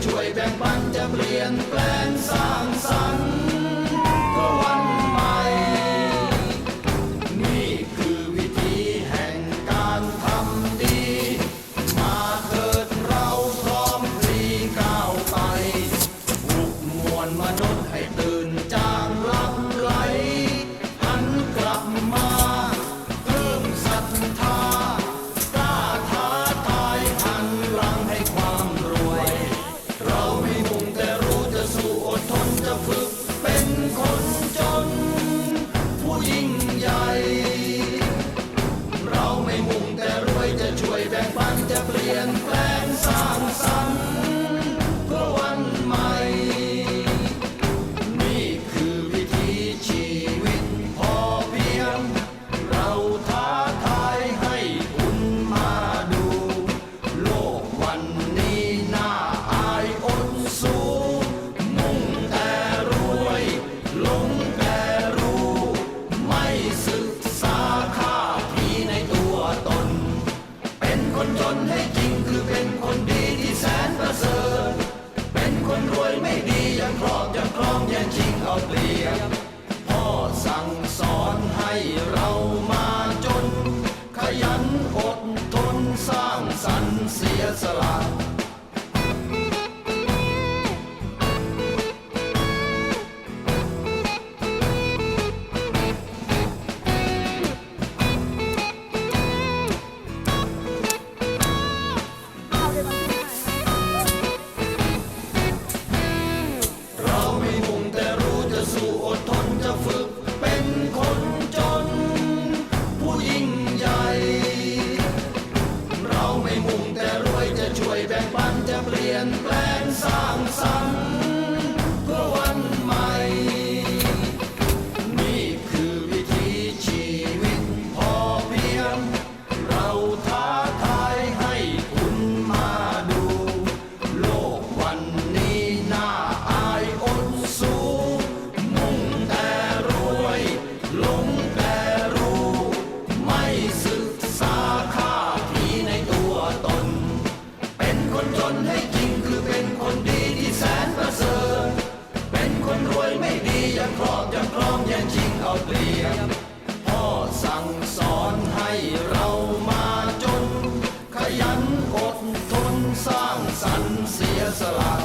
to a vampire. สงสอนให้เรามาจน ขยันอดทนสร้างสรรค์เสียสละ ยนแปลงสร้างสรรค์เพื่อวันใหม่ นี่คือวิถีชีวิตพอเพียง เราท้าทายให้คุณมาดู โลกวันนี้น่าอายอสูมุ่งแต่รวยลงแต่รู้ ไม่ศึกษาค่าทีในตัวตน เป็นคนจนให้ คล้องแย่งชิงเอาเปรียบพ่อสั่งสอนให้เรามาจน ขยันอดทนสร้างสรรเสียสละ